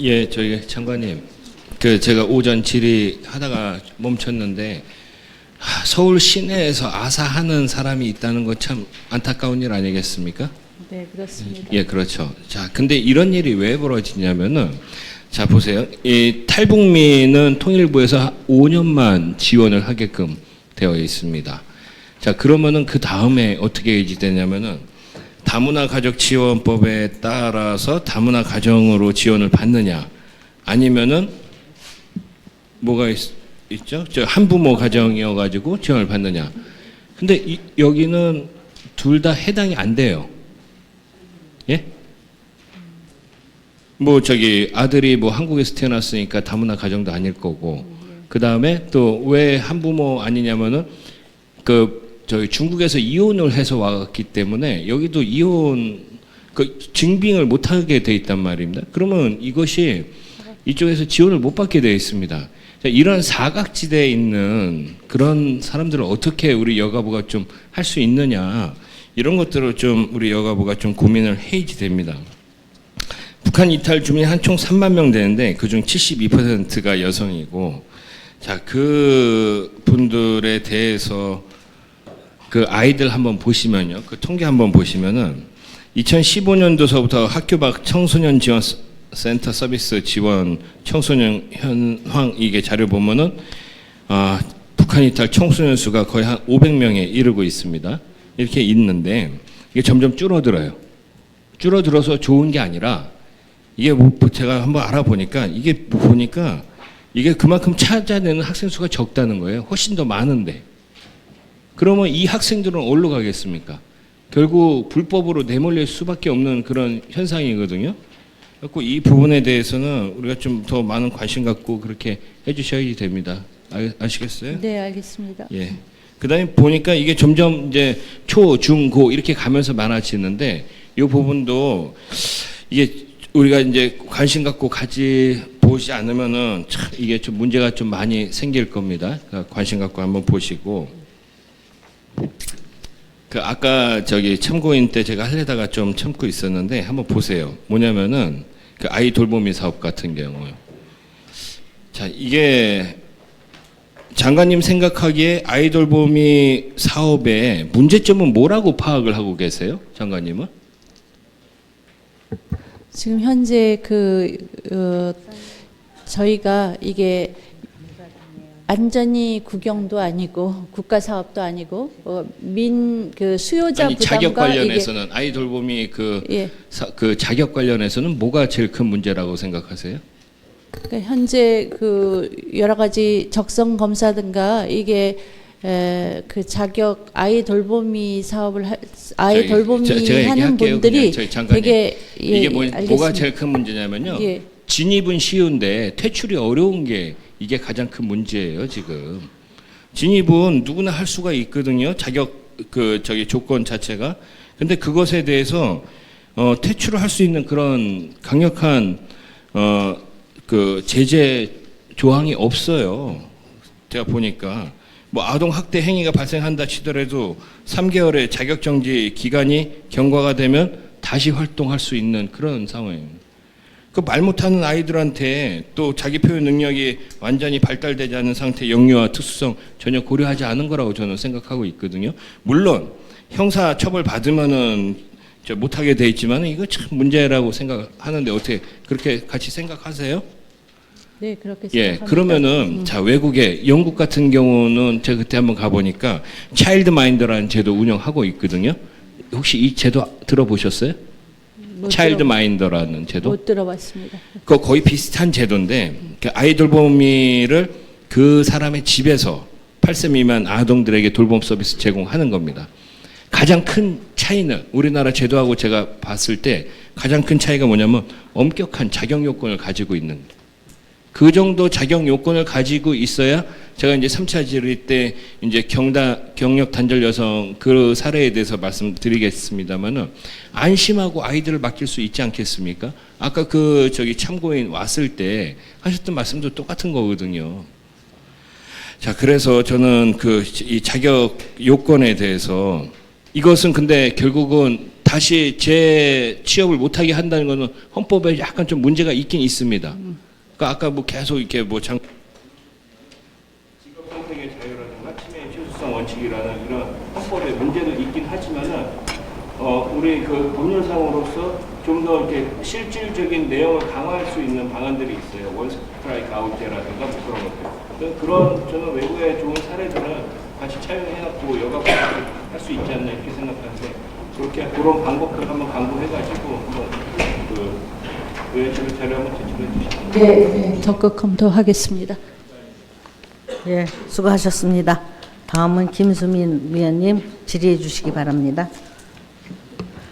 예, 저희 장관님. 그 제가 오전 질의 하다가 멈췄는데 하, 서울 시내에서 아사하는 사람이 있다는 거 참 안타까운 일 아니겠습니까? 네, 그렇습니다. 예, 그렇죠. 자, 근데 이런 일이 왜 벌어지냐면은 자 보세요. 이 탈북민은 통일부에서 5년만 지원을 하게끔 되어 있습니다. 자, 그러면은 그 다음에 어떻게 유지되냐면은 다문화 가족 지원법에 따라서 다문화 가정으로 지원을 받느냐 아니면은 뭐가 있, 있죠? 저 한부모 가정이어 가지고 지원을 받느냐. 근데 이, 여기는 둘 다 해당이 안 돼요. 예? 뭐 저기 아들이 뭐 한국에서 태어났으니까 다문화 가정도 아닐 거고 그 다음에 또 왜 한부모 아니냐면은 그 저희 중국에서 이혼을 해서 왔기 때문에 여기도 이혼 그 증빙을 못 하게 돼 있단 말입니다. 그러면 이것이 이쪽에서 지원을 못 받게 되어 있습니다. 자, 이런 사각지대에 있는 그런 사람들을 어떻게 우리 여가부가 좀 할 수 있느냐 이런 것들을 좀 우리 여가부가 좀 고민을 해야지 됩니다. 북한 이탈 주민이 한총 3만 명 되는데 그중 72%가 여성이고 자, 그 분들에 대해서 그 아이들 한번 보시면요. 그 통계 한번 보시면은 2015년도서부터 학교 밖 청소년 지원 스- 센터 서비스 지원 청소년 현황 이게 자료 보면은 아, 북한 이탈 청소년 수가 거의 한 500명에 이르고 있습니다. 이렇게 있는데 이게 점점 줄어들어요. 줄어들어서 좋은 게 아니라 이게 뭐 제가 한번 알아보니까 이게 보니까 이게 그만큼 찾아내는 학생 수가 적다는 거예요. 훨씬 더 많은데. 그러면 이 학생들은 어디로 가겠습니까? 결국 불법으로 내몰릴 수밖에 없는 그런 현상이거든요. 그래서 이 부분에 대해서는 우리가 좀 더 많은 관심 갖고 그렇게 해주셔야 됩니다. 아, 아시겠어요? 네, 알겠습니다. 예. 그다음에 보니까 이게 점점 이제 초, 중, 고 이렇게 가면서 많아지는데 이 부분도 이게 우리가 이제 관심 갖고 가지 보지 않으면은 참 이게 좀 문제가 좀 많이 생길 겁니다. 그러니까 관심 갖고 한번 보시고 그 아까 저기 참고인 때 제가 하려다가 좀 참고 있었는데 한번 보세요. 뭐냐면은 그 아이 돌보미 사업 같은 경우요. 자 이게 장관님 생각하기에 아이 돌 보미 사업의 문제점은 뭐라고 파악을 하고 계세요? 장관님은? 지금 현재 그 어, 저희가 이게 안전히 구경도 아니고 국가 사업도 아니고 어, 민그 수요자 아니 자격 부담과 이게 관련해서는 아이돌 보미 그, 예. 사, 그 자격 관련해서는 뭐가 제일 큰 문제라고 생각하세요? 그러니까 현재 그 여러 가지 적성 검사 등가 이게 에, 그 자격 아이 돌보미 사업을 하, 아이 돌보미 저- 하는 분들이. 되게 예, 이게 뭐. 뭐가 제일 큰 문제냐면요. 예. 진입은 쉬운데 퇴출이 어려운 게 이게 가장 큰 문제예요 지금. 진입은 누구나 할 수가 있거든요. 자격 그 저기 조건 자체가. 근데 그것에 대해서 어, 퇴출을 할 수 있는 그런 강력한 어, 그 제재 조항이 없어요. 제가 보니까 뭐 아동 학대 행위가 발생한다 치더라도 3개월의 자격 정지 기간이 경과가 되면 다시 활동할 수 있는 그런 상황입니다. 그 말 못하는 아이들한테 또 자기 표현 능력이 완전히 발달되지 않은 상태 영유아 특수성 전혀 고려하지 않은 거라고 저는 생각하고 있거든요. 물론 형사 처벌 받으면은 저 못하게 돼 있지만 이거 참 문제라고 생각하는데 어떻게 그렇게 같이 생각하세요? 네 그렇게 예, 생각합니다. 그러면은 자 외국에 영국 같은 경우는 제가 그때 한번 가보니까 차일드 마인드라는 제도 운영하고 있거든요. 혹시 이 제도 들어보셨어요? 못 차일드 마인더라는 제도? 못 들어봤습니다. 그 거의 비슷한 제도인데 그 아이 돌보미를 그 사람의 집에서 8세 미만 아동들에게 돌봄 서비스 제공하는 겁니다. 가장 큰 차이는 우리나라 제도하고 제가 봤을 때 가장 큰 차이가 뭐냐면 엄격한 자격 요건을 가지고 있는 그 정도 자격 요건을 가지고 있어야 제가 이제 3차 질의 때 이제 경다 경력 단절 여성 그 사례에 대해서 말씀드리겠습니다만은 안심하고 아이들을 맡길 수 있지 않겠습니까? 아까 그 저기 참고인 왔을 때 하셨던 말씀도 똑같은 거거든요. 자, 그래서 저는 그 이 자격 요건에 대해서 이것은 근데 결국은 다 다시 재 취업을 못하게 한다는 거는 헌법에 약간 좀 문제가 있긴 있습니다. 그러니까 아까 뭐 계속 이렇게 뭐 장. 직업 선택의 자유라든가 치매의 원칙이라는 이런 헌법에 문제도 있긴 하지만은 어 우리 그 법률상으로서 좀 더 이렇게 실질적인 내용을 강화할 수 있는 방안들이 있어요. 원 스트라이크 아웃제라든가 뭐 그런 것들. 그- 그런 저는 외국의 좋은 사례들은 같이 차용해갖고 여가 할수 있지 않나 이렇게 생각하는데 그렇게 그런 방법들 한번 강구해가지고 한번 그 의회 측의 자료 한번 제출해 주시면. 네, 적극 검토하겠습니다. 예, 수고하셨습니다. 다음은 김수민 위원님 질의해 주시기 바랍니다.